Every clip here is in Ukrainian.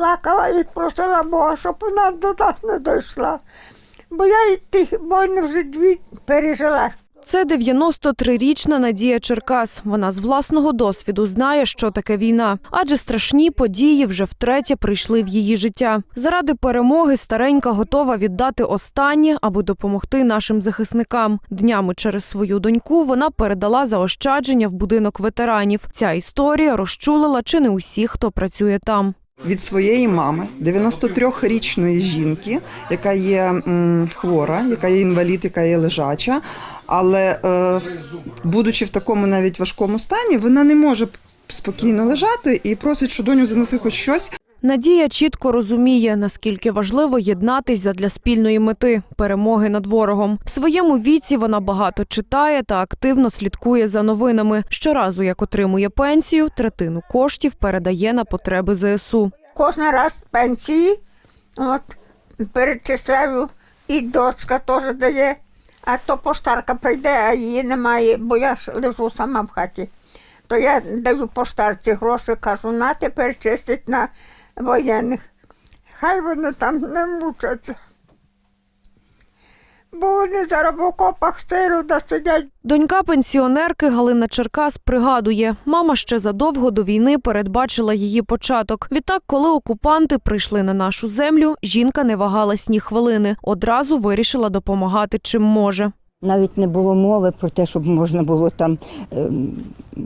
плакала і просила Бога, щоб вона до нас не дійшла. Бо я і тих воїн вже дві пережила. Це 93-річна Надія Черкас. Вона з власного досвіду знає, що таке війна, адже страшні події вже втретє прийшли в її життя. Заради перемоги старенька готова віддати останнє, аби допомогти нашим захисникам. Днями через свою доньку вона передала заощадження в будинок ветеранів. Ця історія розчулила чи не усіх, хто працює там. Від своєї мами, 93-річної жінки, яка є хвора, яка є інвалід, яка є лежача. Але е, будучи в такому навіть важкому стані, вона не може спокійно лежати і просить, що доню занеси хоч щось. Надія чітко розуміє, наскільки важливо єднатись задля спільної мети перемоги над ворогом. В своєму віці вона багато читає та активно слідкує за новинами. Щоразу, як отримує пенсію, третину коштів передає на потреби ЗСУ. Кожен раз пенсії, от, перечисляю, і дочка теж дає, а то поштарка прийде, а її немає, бо я ж лежу сама в хаті. То я даю поштарці гроші, кажу, на тепер чистить на воєнних. Хай вони там не мучаться. Бо вони зараз в окопах сиру да сидять. Донька пенсіонерки Галина Черкас пригадує, мама ще задовго до війни передбачила її початок. Відтак, коли окупанти прийшли на нашу землю, жінка не вагалась ні хвилини. Одразу вирішила допомагати чим може. Навіть не було мови про те, щоб можна було там ем,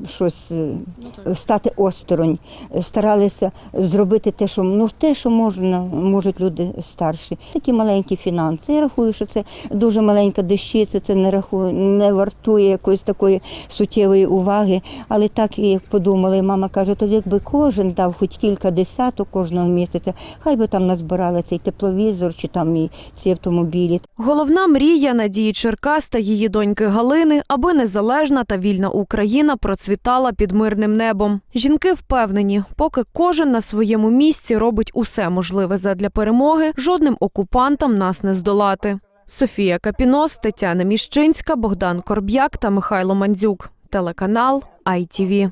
щось е, стати осторонь. Старалися зробити те, що ну те, що можна, можуть люди старші. Такі маленькі фінанси. Я рахую, що це дуже маленька дещиця, це не рахує, не вартує якоїсь такої суттєвої уваги. Але так як подумали, мама каже, то якби кожен дав хоч кілька десяток кожного місяця, хай би там назбирали цей тепловізор чи там і ці автомобілі. Головна мрія Надії Черкас та її доньки Галини, аби незалежна та вільна Україна процвітала під мирним небом. Жінки впевнені, поки кожен на своєму місці робить усе можливе задля перемоги, жодним окупантам нас не здолати. Софія Капінос, Тетяна Міщинська, Богдан Корб'як та Михайло Мандзюк. Телеканал ITV.